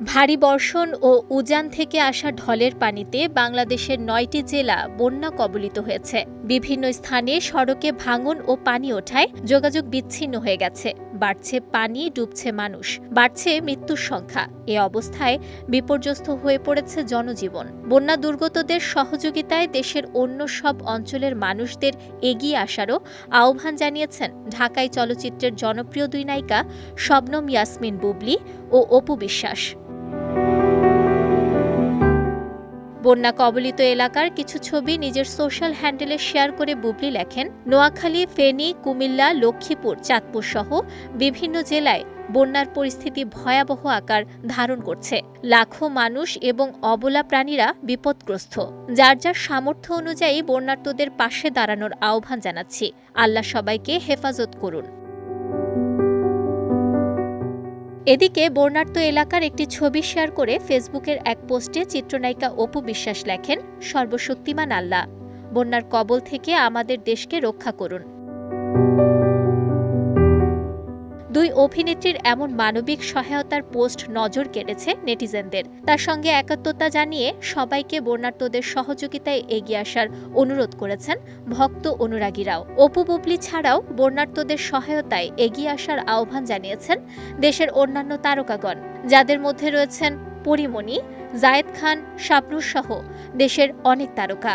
ভারী বর্ষণ ও উজান থেকে আসা ঢলের পানিতে বাংলাদেশের নয়টি জেলা বন্যা কবলিত হয়েছে। বিভিন্ন স্থানে সড়কে ভাঙন ও পানি ওঠায় যোগাযোগ বিচ্ছিন্ন হয়ে গেছে। বাড়ছে পানি, ডুবছে মানুষ, বাড়ছে মৃত্যুর সংখ্যা। এ অবস্থায় বিপর্যস্ত হয়ে পড়েছে জনজীবন। বন্যা দুর্গতদের সহযোগিতায় দেশের অন্য সব অঞ্চলের মানুষদের এগিয়ে আসারও আহ্বান জানিয়েছেন ঢাকায় চলচ্চিত্রের জনপ্রিয় দুই নায়িকা শবনম ইয়াসমিন বুবলি ও অপু বিশ্বাস। বন্যা কবলিত এলাকার কিছু ছবি নিজের সোশ্যাল হ্যান্ডেলে শেয়ার করে বুবলি লেখেন, নোয়াখালী, ফেনী, কুমিল্লা, লক্ষ্মীপুর, চাঁদপুর সহ বিভিন্ন জেলায় বন্যার পরিস্থিতি ভয়াবহ আকার ধারণ করছে। লাখো মানুষ এবং অবলা প্রাণীরা বিপদগ্রস্ত। যার যার সামর্থ্য অনুযায়ী বন্যার্তদের পাশে দাঁড়ানোর আহ্বান জানাচ্ছি। আল্লাহ সবাইকে হেফাজত করুন। এদিকে বর্ণাঢ্য এলাকার একটি ছবি শেয়ার করে ফেসবুকের এক পোস্টে চিত্রনায়িকা অপু বিশ্বাস লেখেন, সর্বশক্তিমান আল্লাহ, বন্যার কবল থেকে আমাদের দেশকে রক্ষা করুন। দুই অভিনেত্রীর এমন মানবিক সহায়তার পোস্ট নজর কেড়েছে নেটিজেনদের। তার সঙ্গে একাত্মতা জানিয়ে সবাইকে বন্যার্তদের সহযোগিতায় এগিয়ে আসার অনুরোধ করেছেন ভক্ত অনুরাগীরাও অপু বুবলি ছাড়াও বন্যার্তদের সহায়তায় এগিয়ে আসার আহ্বান জানিয়েছেন দেশের অন্যান্য তারকাগণ, যাদের মধ্যে রয়েছেন পরিমণি, জায়েদ খান, শাবনুর সহ দেশের অনেক তারকা।